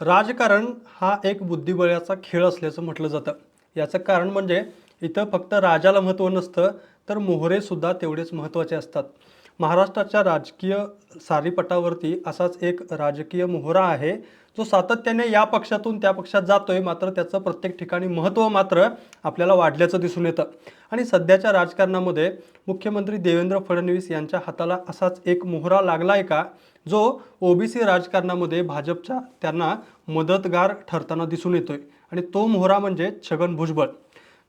राजकारण हा एक बुद्धिबळाचा खेळ असल्याचं म्हटलं जातं. याचं कारण म्हणजे इथं फक्त राजाला महत्त्व नसतं तर मोहरेसुद्धा तेवढेच महत्त्वाचे असतात. महाराष्ट्राच्या राजकीय सारीपटावरती असाच एक राजकीय मोहरा आहे जो सातत्याने या पक्षातून त्या पक्षात जातोय मात्र त्याचं प्रत्येक ठिकाणी महत्त्व मात्र आपल्याला वाढल्याचं दिसून येतं. आणि सध्याच्या राजकारणामध्ये मुख्यमंत्री देवेंद्र फडणवीस यांच्या हाताला असाच एक मोहरा लागला आहे का? जो ओबीसी राजकारणामध्ये भाजपच्या त्यांना मदतगार ठरताना दिसून येतोय. आणि तो मोहरा म्हणजे छगन भुजबळ.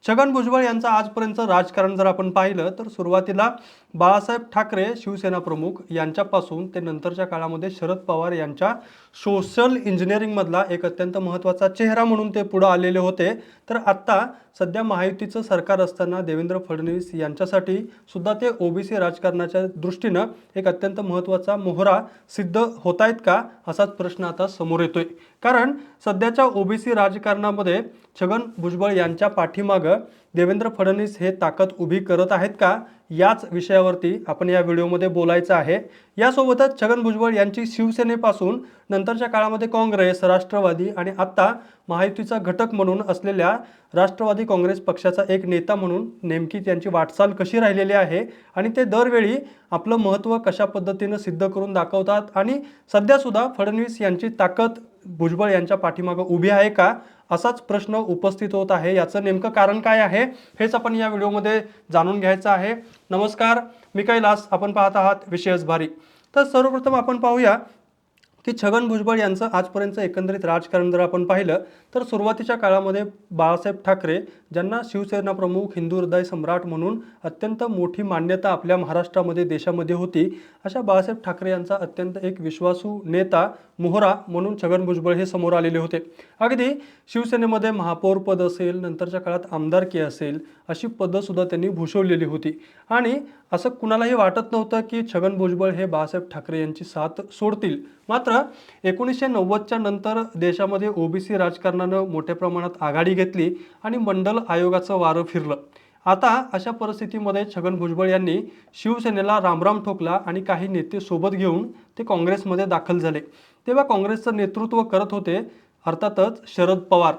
छगन भुजबळ यांचं आजपर्यंत राजकारण जर आपण पाहिलं तर सुरुवातीला बाळासाहेब ठाकरे शिवसेना प्रमुख यांच्यापासून ते नंतरच्या काळामध्ये शरद पवार यांच्या सोशल इंजिनिअरिंगमधला एक अत्यंत महत्त्वाचा चेहरा म्हणून ते पुढं आलेले होते. तर आत्ता सध्या महायुतीचं सरकार असताना देवेंद्र फडणवीस यांच्यासाठी सुद्धा ते ओबीसी राजकारणाच्या दृष्टीनं एक अत्यंत महत्त्वाचा मोहरा सिद्ध होत आहेत का असाच प्रश्न आता समोर येतोय. कारण सध्याच्या ओबीसी राजकारणामध्ये छगन भुजबळ यांच्या पाठीमागं देवेंद्र फडणवीस हे ताकद उभी करत आहेत का? याच विषयावरती आपण या व्हिडिओमध्ये बोलायचं आहे. यासोबतच छगन भुजबळ यांची शिवसेनेपासून नंतरच्या काळामध्ये काँग्रेस राष्ट्रवादी आणि आत्ता महायुतीचा घटक म्हणून असलेल्या राष्ट्रवादी काँग्रेस पक्षाचा एक नेता म्हणून नेमकी त्यांची वाटचाल कशी राहिलेली आहे आणि ते दरवेळी आपलं महत्त्व कशा पद्धतीनं सिद्ध करून दाखवतात आणि सध्यासुद्धा फडणवीस यांची ताकद भुजबळ यांच्या पाठीमागं उभी आहे का? असाच प्रश्न उपस्थित होत आहे. याचं नेमकं कारण काय आहे हेच आपण या व्हिडिओमध्ये जाणून घ्यायचं आहे. नमस्कार मी कैलास. आपण पाहत आहात विशेष भारी. तर सर्वप्रथम आपण पाहूया की छगन भुजबळ यांचं आजपर्यंत एकंदरीत राजकारण जर आपण पाहिलं तर सुरुवातीच्या काळामध्ये बाळासाहेब ठाकरे ज्यांना शिवसेना प्रमुख हिंदू हृदय सम्राट म्हणून अत्यंत मोठी मान्यता आपल्या महाराष्ट्रामध्ये देशामध्ये होती अशा बाळासाहेब ठाकरे यांचा अत्यंत एक विश्वासू नेता मोहरा म्हणून छगन भुजबळ हे समोर आलेले होते. अगदी शिवसेनेमध्ये महापौरपद असेल नंतरच्या काळात आमदारकी असेल अशी पदंसुद्धा त्यांनी भूषवलेली होती. आणि असं कुणालाही वाटत नव्हतं की छगन भुजबळ हे बाळासाहेब ठाकरे यांची साथ सोडतील. मात्र एकोणीसशे नव्वदच्या नंतर देशामध्ये ओबीसी राजकारणानं मोठ्या प्रमाणात आघाडी घेतली आणि मंडल आयोगाचं वारं फिरलं. आता अशा परिस्थितीमध्ये छगन भुजबळ यांनी शिवसेनेला रामराम ठोकला आणि काही नेते सोबत घेऊन ते काँग्रेसमध्ये दाखल झाले. तेव्हा काँग्रेसचं नेतृत्व करत होते अर्थातच शरद पवार.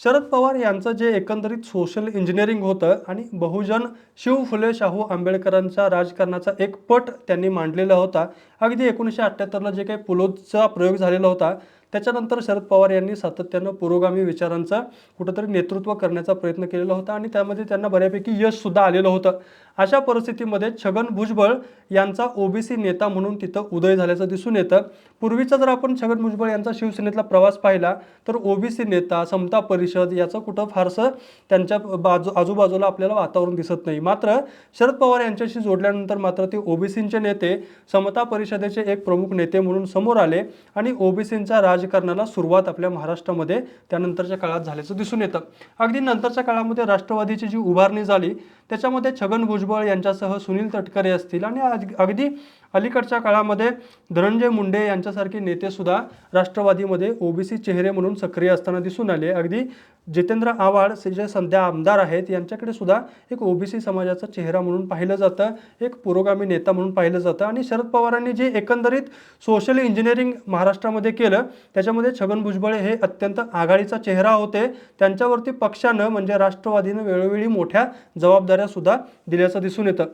शरद पवार यांचं जे एकंदरीत सोशल इंजिनिअरिंग होतं आणि बहुजन शिव फुले शाहू आंबेडकरांच्या राजकारणाचा एक पट त्यांनी मांडलेला होता. अगदी एकोणीसशे अठ्ठ्याहत्तरला जे काही पुलोदचा प्रयोग झालेला होता त्याच्यानंतर शरद पवार यांनी सातत्यानं पुरोगामी विचारांचा कुठंतरी नेतृत्व करण्याचा प्रयत्न केलेला होता आणि त्यामध्ये त्यांना बऱ्यापैकी यशसुद्धा आलेलं होतं. अशा परिस्थितीमध्ये छगन भुजबळ यांचा ओबीसी नेता म्हणून तिथं उदय झाल्याचं दिसून येतं. पूर्वीचा जर आपण छगन भुजबळ यांचा शिवसेनेतला प्रवास पाहिला तर ओबीसी नेता समता परिषद याचं कुठं फारसं त्यांच्या बाजू आजूबाजूला आपल्याला वातावरण दिसत नाही. मात्र शरद पवार यांच्याशी जोडल्यानंतर मात्र ते ओबीसींचे नेते समता परिषदेचे एक प्रमुख नेते म्हणून समोर आले आणि ओबीसींच्या राजकारणाला सुरुवात आपल्या महाराष्ट्रामध्ये त्यानंतरच्या काळात झाल्याचं दिसून येतं. अगदी नंतरच्या काळामध्ये राष्ट्रवादीची जी उभारणी झाली त्याच्यामध्ये छगन भुजबळ यांच्यासह सुनील तटकरे असतील. आणि अग- अगदी अलीकडच्या काळामध्ये धनंजय मुंडे यांच्यासारखे नेतेसुद्धा राष्ट्रवादीमध्ये ओबीसी चेहरे म्हणून सक्रिय असताना दिसून आले. अगदी जितेंद्र आव्हाड जे. सध्या आमदार आहेत यांच्याकडे सुद्धा एक ओबीसी समाजाचा चेहरा म्हणून पाहिलं जातं एक पुरोगामी नेता म्हणून पाहिलं जातं. आणि शरद पवारांनी जे एकंदरीत सोशल इंजिनिअरिंग महाराष्ट्रामध्ये केलं त्याच्यामध्ये छगन भुजबळ हे अत्यंत आघाडीचा चेहरा होते. त्यांच्यावरती पक्षानं म्हणजे राष्ट्रवादीनं वेळोवेळी मोठ्या जबाबदाऱ्या सुद्धा दिल्याचं दिसून येतं.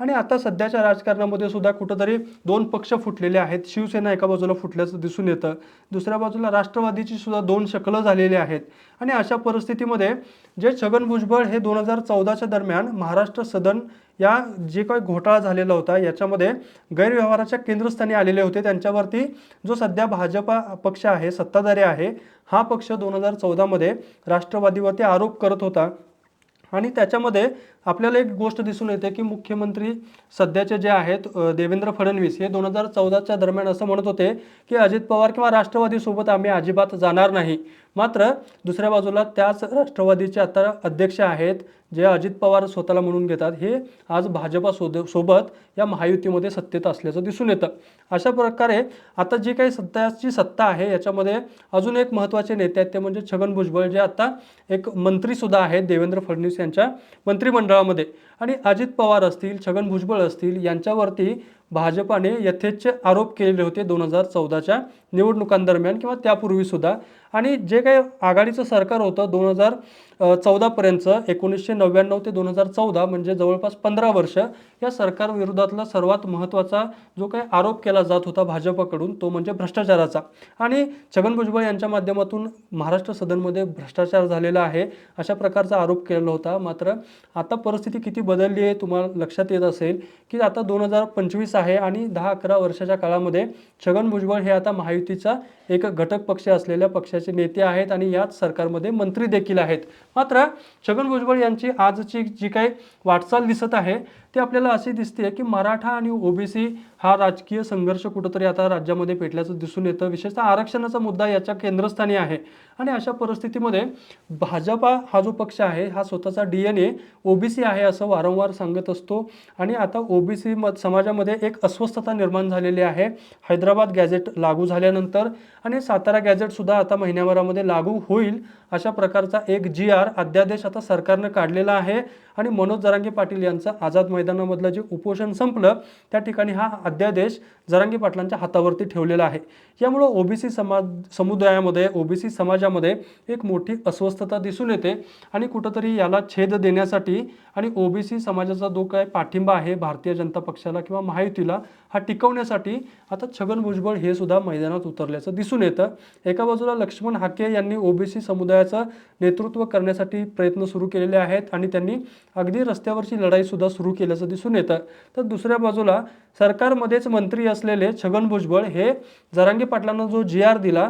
आणि आता सध्याच्या राजकारणामध्ये सुद्धा कुठंतरी दोन पक्ष फुटलेले आहेत. शिवसेना एका बाजूला फुटल्याचं दिसून येतं. दुसऱ्या बाजूला राष्ट्रवादीची सुद्धा दोन शकलं झालेली आहेत. आणि अशा परिस्थितीमध्ये जे छगन भुजबळ हे दोन हजार चौदाच्या दरम्यान महाराष्ट्र सदन या जे काही घोटाळा झालेला होता याच्यामध्ये गैरव्यवहाराच्या केंद्रस्थानी आलेले होते. त्यांच्यावरती जो सध्या भाजपा पक्ष आहे सत्ताधारी आहे हा पक्ष दोन हजार चौदामध्ये राष्ट्रवादीवरती आरोप करत होता. आणि त्याच्यामध्ये आपल्याला एक गोष्ट दिसून येते की मुख्यमंत्री सध्याचे जे आहेत देवेंद्र फडणवीस हे दोन हजार चौदाच्या दरम्यान असं म्हणत होते की अजित पवार किंवा राष्ट्रवादीसोबत आम्ही अजिबात जाणार नाही. मात्र दुसऱ्या बाजूला त्याच राष्ट्रवादीचे आता अध्यक्ष आहेत जे अजित पवार स्वतःला म्हणून घेतात हे आज भाजपा सोद सोबत या महायुतीमध्ये सत्तेत असल्याचं दिसून येतं. अशा प्रकारे आता जी काही सत्ताची सत्ता आहे याच्यामध्ये अजून एक महत्त्वाचे नेते आहेत ते म्हणजे छगन भुजबळ जे आता एक मंत्रीसुद्धा आहेत देवेंद्र फडणवीस यांच्या मंत्रिमंडळामध्ये आणि अजित पवार असतील छगन भुजबळ असतील यांच्यावरती भाजपाने यथेच्छ आरोप केलेले होते दोन हजार चौदाच्या निवडणुकांदरम्यान किंवा त्यापूर्वी सुद्धा आणि जे काही आघाडीचं सरकार होतं दोन हजार चौदापर्यंतचं एकोणीसशे नव्याण्णव ते दोन हजार चौदा म्हणजे जवळपास पंधरा वर्ष या सरकारविरोधातला सर्वात महत्त्वाचा जो काही आरोप केला जात होता भाजपकडून तो म्हणजे भ्रष्टाचाराचा. आणि छगन भुजबळ यांच्या माध्यमातून महाराष्ट्र सदनमध्ये भ्रष्टाचार झालेला आहे अशा प्रकारचा आरोप केलेला होता. मात्र आता परिस्थिती किती बदलली आहे तुम्हाला लक्षात येत असेल की आता दोन हजार पंचवीस आहे आणि दहा अकरा वर्षाच्या काळामध्ये छगन भुजबळ हे आता महायुतीचा एक घटक पक्ष असलेल्या पक्षाचे नेते आहेत आणि याच सरकारमध्ये मंत्री देखील आहेत. मात्र छगन भुजबळ यांची आजची जी काही वाटचाल दिसत आहे ते आपल्याला अशी दिसते की मराठा आणि ओबीसी हा राजकीय संघर्ष कुठंतरी आता राज्यामध्ये पेटल्याचं दिसून येतं. विशेषतः आरक्षणाचा मुद्दा याच्या केंद्रस्थानी आहे. आणि अशा परिस्थितीमध्ये भाजपा हा जो पक्ष आहे हा स्वतःचा डी एन ए ओबीसी आहे असं वारंवार सांगत असतो. आणि आता ओबीसी म समाजामध्ये एक अस्वस्थता निर्माण झालेली आहे. हैदराबाद गॅझेट लागू झाल्यानंतर आणि सातारा गॅझेटसुद्धा आता महिन्याभरामध्ये लागू होईल अशा प्रकारचा एक जी आर अध्यादेश आता सरकारनं काढलेला आहे. आणि मनोज जरांगे पाटील यांचं आझाद मैदानामधलं जे उपोषण संपलं त्या ठिकाणी हा अध्यादेश जरांगे पाटलांच्या हातावरती ठेवलेला आहे. यामुळं ओबीसी समाज समुदायामध्ये ओबीसी समाजामध्ये एक मोठी अस्वस्थता दिसून येते आणि कुठंतरी याला छेद देण्यासाठी आणि ओबीसी समाजाचा जो काय पाठिंबा आहे भारतीय जनता पक्षाला किंवा महायुतीला हा टिकवण्यासाठी आता छगन भुजबळ हे सुद्धा मैदानात उतरल्याचं दिसून येतं. एका बाजूला लक्ष्मण हाके यांनी ओबीसी समुदायाचं नेतृत्व करण्यासाठी प्रयत्न सुरू केलेले आहेत आणि त्यांनी अगदी रस्त्यावरची लढाईसुद्धा सुरू केल्याचं दिसून येतं. तर दुसऱ्या बाजूला सरकारमध्येच मंत्री असलेले छगन भुजबळ हे जरांगे पाटलांना जो जी आर दिला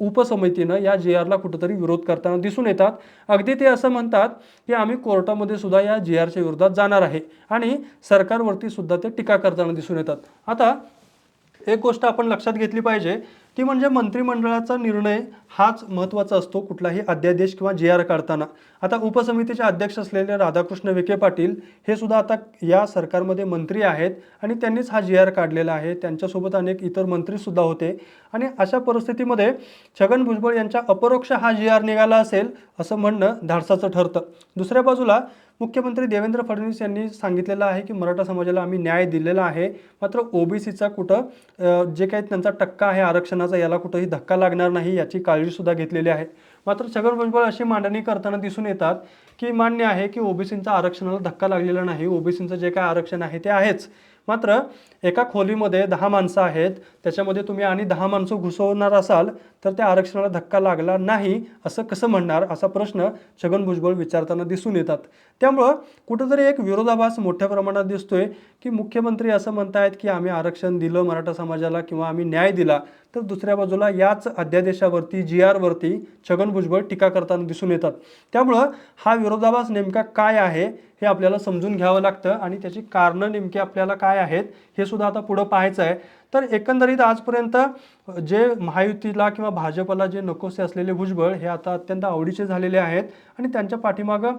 उपसमितीनं या जी आरला कुठंतरी विरोध करताना दिसून येतात. अगदी ते असं म्हणतात की आम्ही कोर्टामध्ये सुद्धा या जी आरच्या विरोधात जाणार आहे आणि सरकारवरती सुद्धा ते टीका करताना दिसून येतात. आता एक गोष्ट आपण लक्षात घेतली पाहिजे ती म्हणजे मंत्रिमंडळाचा निर्णय हाच महत्त्वाचा असतो कुठलाही अध्यादेश किंवा जी आर काढताना. आता उपसमितीचे अध्यक्ष असलेले राधाकृष्ण विखे पाटील हे सुद्धा आता या सरकारमध्ये मंत्री आहेत आणि त्यांनीच हा जी आर काढलेला आहे. त्यांच्यासोबत अनेक इतर मंत्रीसुद्धा होते. आणि अशा परिस्थितीमध्ये छगन भुजबळ यांच्या अपरोक्ष हा जी आर निघाला असेल असं म्हणणं धाडसाचं ठरतं. दुसऱ्या बाजूला मुख्यमंत्री देवेंद्र फडणवीस यांनी सांगितलेलं आहे की मराठा समाजाला आम्ही न्याय दिलेला आहे. मात्र ओबीसीचा कुठं जे काही त्यांचा टक्का आहे आरक्षणाचा याला कुठंही धक्का लागणार नाही याची काळजीसुद्धा घेतलेली आहे. मात्र छगन भुजबळ अशी मांडणी करताना दिसून येतात की मान्य आहे की ओबीसींचा आरक्षणाला धक्का लागलेला नाही. ओबीसींचं जे काय आरक्षण आहे ते आहेच. मात्र एका खोलीमध्ये दहा माणसं आहेत त्याच्यामध्ये तुम्ही आणि दहा माणसं घुसवणार असाल तर त्या आरक्षणाला धक्का लागला नाही असं कसं म्हणणार? असा प्रश्न छगन भुजबळ विचारताना दिसून येतात. त्यामुळं कुठंतरी एक विरोधाभास मोठ्या प्रमाणात दिसतोय की मुख्यमंत्री असं म्हणतायत की आम्ही आरक्षण दिलं मराठा समाजाला किंवा आम्ही न्याय दिला तर दुसऱ्या बाजूला याच अध्यादेशावरती जी आरवरती छगन भुजबळ टीका करताना दिसून येतात. त्यामुळं हा विरोधाभास नेमका काय आहे हे आपल्याला समजून घ्यावं लागतं आणि त्याची कारणं नेमकी आपल्याला काय आहेत हे सुद्धा आता पुढं पाहायचं आहे. तर एकंदरीत आजपर्यंत जे महायुतीला किंवा भाजपला जे नकोसे असलेले भुजबळ हे आता अत्यंत आवडीचे झालेले आहेत आणि त्यांच्या पाठीमागं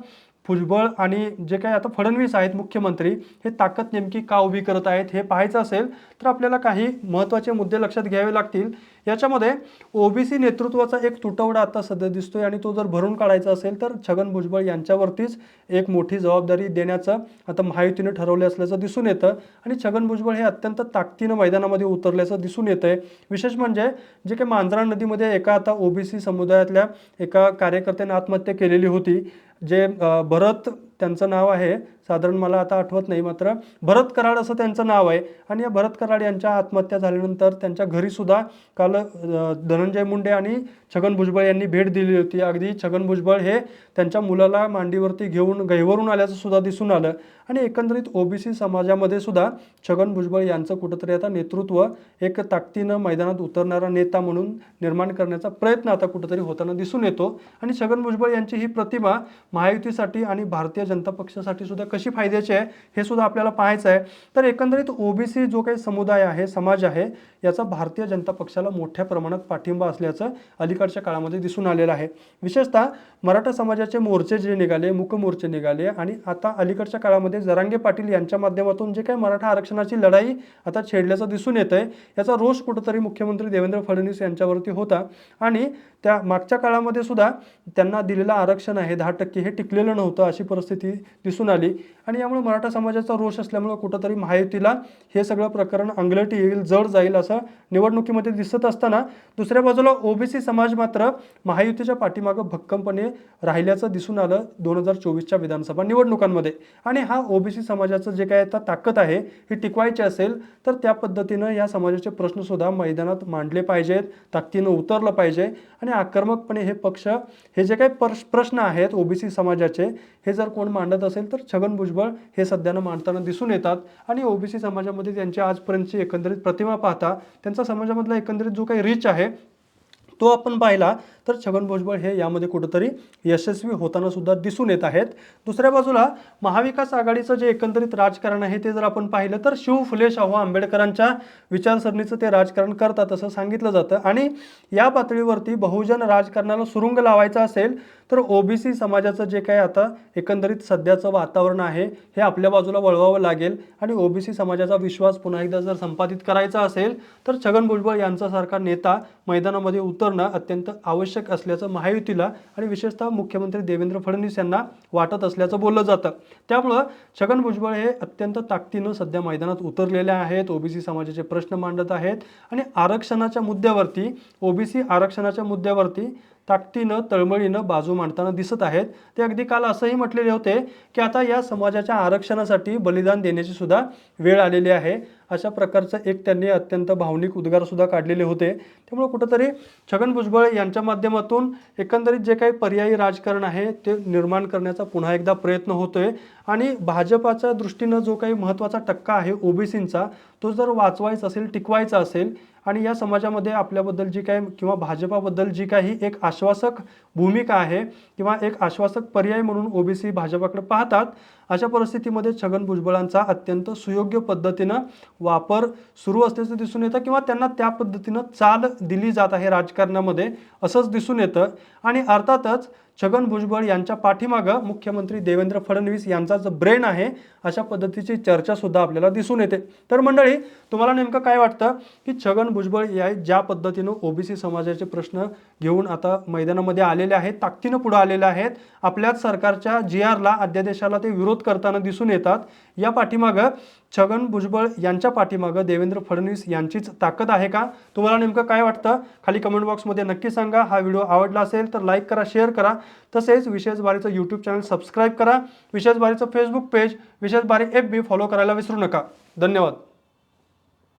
भुजबळ आणि जे काही आता फडणवीस आहेत मुख्यमंत्री हे ताकद नेमकी का उभी करत आहेत हे पाहायचं असेल तर आपल्याला काही महत्त्वाचे मुद्दे लक्षात घ्यावे लागतील. याच्यामध्ये ओबीसी नेतृत्वाचा एक तुटवडा आता सध्या दिसतोय आणि तो जर भरून काढायचा असेल तर छगन भुजबळ यांच्यावरतीच एक मोठी जबाबदारी देण्याचं आता महायुतीने ठरवले असल्याचं दिसून येतं आणि छगन भुजबळ हे अत्यंत ताकदीनं मैदानामध्ये उतरल्याचं दिसून येतं आहे विशेष म्हणजे जे काही मांजरा नदीमध्ये एका आता ओबीसी समुदायातल्या एका कार्यकर्त्याने आत्महत्या केलेली होती जे अ, भरत त्यांचं नाव आहे. साधारण मला आता आठवत नाही मात्र भरत कराड असं त्यांचं नाव आहे. आणि या भरत कराड यांच्या आत्महत्या झाल्यानंतर त्यांच्या घरीसुद्धा काल धनंजय मुंडे आणि छगन भुजबळ यांनी भेट दिली होती. अगदी छगन भुजबळ हे त्यांच्या मुलाला मांडीवरती घेऊन गैवरून आल्याचं सुद्धा दिसून आलं. आणि एकंदरीत ओबीसी समाजामध्ये सुद्धा छगन भुजबळ यांचं कुठंतरी आता नेतृत्व एक ताकदीनं मैदानात उतरणारा नेता म्हणून निर्माण करण्याचा प्रयत्न आता कुठंतरी होताना दिसून येतो. आणि छगन भुजबळ यांची ही प्रतिमा महायुतीसाठी आणि भारतीय जनता पक्षासाठी सुद्धा कशी फायद्याची आहे हे सुद्धा आपल्याला पाहायचं आहे. तर एकंदरीत ओबीसी जो काही समुदाय आहे समाज आहे याचा भारतीय जनता पक्षाला मोठ्या प्रमाणात पाठिंबा असल्याचं अलीकडच्या काळामध्ये दिसून आलेलं आहे. विशेषतः मराठा समाजाचे मोर्चे जे निघाले मुकमोर्चे निघाले आणि आता अलीकडच्या काळामध्ये जरांगे पाटील यांच्या माध्यमातून जे काही मराठा आरक्षणाची लढाई आता छेडल्याचं दिसून येत आहे याचा रोष कुठंतरी मुख्यमंत्री देवेंद्र फडणवीस यांच्यावरती होता. आणि त्या मागच्या काळामध्ये सुद्धा त्यांना दिलेलं आरक्षण आहे. दहा टक्के हे टिकलेलं नव्हतं अशी परिस्थिती दिसून आली. आणि यामुळे मराठा समाजाचा रोष असल्यामुळे कुठंतरी महायुतीला हे सगळं प्रकरण अंगलट येईल जड जाईल असं निवडणुकीमध्ये दिसत असताना दुसऱ्या बाजूला ओबीसी समाज मात्र महायुतीच्या पाठीमागं भक्कमपणे राहिल्याचं दिसून आलं दोन हजार चोवीसच्या विधानसभा निवडणुकांमध्ये. आणि हा ओबीसी समाजाचं जे काय आता ताकद आहे ही टिकवायची असेल तर त्या पद्धतीनं या समाजाचे प्रश्नसुद्धा मैदानात मांडले पाहिजेत ताकदीनं उतरलं पाहिजे. आणि आक्रमकपणे हे पक्ष हे जे काही प्रश- प्रश्न आहेत ओबीसी समाजाचे हे जर कोण मांडत असेल तर छगन भुजबळ हे सध्यानं मांडताना दिसून येतात. आणि ओबीसी समाजामध्ये त्यांची आजपर्यंतची एकंदरीत प्रतिमा पाहता त्यांचा समाजामधला एकंदरीत जो काही रीच आहे तो आपण पाहिला तर छगन भुजबळ हे यामध्ये कुठंतरी यशस्वी होताना सुद्धा दिसून येत आहेत. दुसऱ्या बाजूला महाविकास आघाडीचं जे एकंदरीत राजकारण आहे ते जर आपण पाहिलं तर शिव फुले शाहू आंबेडकरांच्या विचारसरणीचं ते राजकारण करतात असं सांगितलं जातं. आणि या पातळीवरती बहुजन राजकारणाला सुरुंग लावायचा असेल तर ओबीसी समाजाचं जे काही आता एकंदरीत सध्याचं वातावरण आहे हे आपल्या बाजूला वळवावं लागेल. आणि ओबीसी समाजाचा विश्वास पुन्हा एकदा जर संपादित करायचा असेल तर छगन भुजबळ यांच्यासारखा नेता मैदानामध्ये उतरणं अत्यंत आवश्यक असल्याचं महायुतीला आणि विशेषतः मुख्यमंत्री देवेंद्र फडणवीस यांना वाटत असल्याचं बोललं जातं. त्यामुळं छगन भुजबळ हे अत्यंत ताकदीनं सध्या मैदानात उतरलेले आहेत. ओबीसी समाजाचे प्रश्न मांडत आहेत. आणि आरक्षणाच्या मुद्द्यावरती ओबीसी आरक्षणाच्या मुद्द्यावरती ताकदीनं तळमळीनं बाजू मांडताना दिसत आहेत. ते अगदी काल असंही म्हटलेले होते की आता या समाजाच्या आरक्षणासाठी बलिदान देण्याची सुद्धा वेळ आलेली आहे. अशा प्रकारचं एक त्यांनी अत्यंत भावनिक उद्गारसुद्धा काढलेले होते. त्यामुळे कुठंतरी छगन भुजबळ यांच्या माध्यमातून एकंदरीत जे काही पर्यायी राजकारण आहे ते निर्माण करण्याचा पुन्हा एकदा प्रयत्न होतोय. आणि भाजपाच्या दृष्टीनं जो काही महत्त्वाचा टक्का आहे ओबीसींचा तो जर वाचवायचा असेल टिकवायचा असेल आणि या समाजामध्ये आपल्याबद्दल जी काही किंवा भाजपाबद्दल जी काही एक आश्वासक भूमिका आहे किंवा एक आश्वासक पर्याय म्हणून ओबीसी भाजपाकडे पाहतात अशा परिस्थितीमध्ये छगन भुजबळांचा अत्यंत सुयोग्य पद्धतीनं वापर सुरू असल्याचं दिसून येतं किंवा त्यांना त्या पद्धतीनं चाल दिली जात आहे राजकारणामध्ये असंच दिसून येतं. आणि अर्थातच छगन भुजबळ यांच्या पाठीमागं मुख्यमंत्री देवेंद्र फडणवीस यांचा जो ब्रेन आहे अशा पद्धतीची चर्चासुद्धा आपल्याला दिसून येते. तर मंडळी तुम्हाला नेमकं काय वाटतं की छगन भुजबळ या ज्या पद्धतीनं ओबीसी समाजाचे प्रश्न घेऊन आता मैदानामध्ये आलेले आहेत ताकदीनं पुढे आलेले आहेत आपल्याच सरकारच्या जी आरला अध्यादेशाला ते विरोध विरोध करताना दिसून येतात. या पाठीमागं छगन भुजबळ यांच्या पाठीमागं देवेंद्र फडणवीस यांचीच ताकद आहे का? तुम्हाला नेमकं काय वाटतं? खाली कमेंट बॉक्समध्ये नक्की सांगा. हा व्हिडिओ आवडला असेल तर लाईक करा शेअर करा. तसेच विशेष बारीचं यूट्यूब चॅनल सबस्क्राईब करा. विशेष बारीचं फेसबुक पेज विशेष बारी एफ बी फॉलो करायला विसरू नका. धन्यवाद.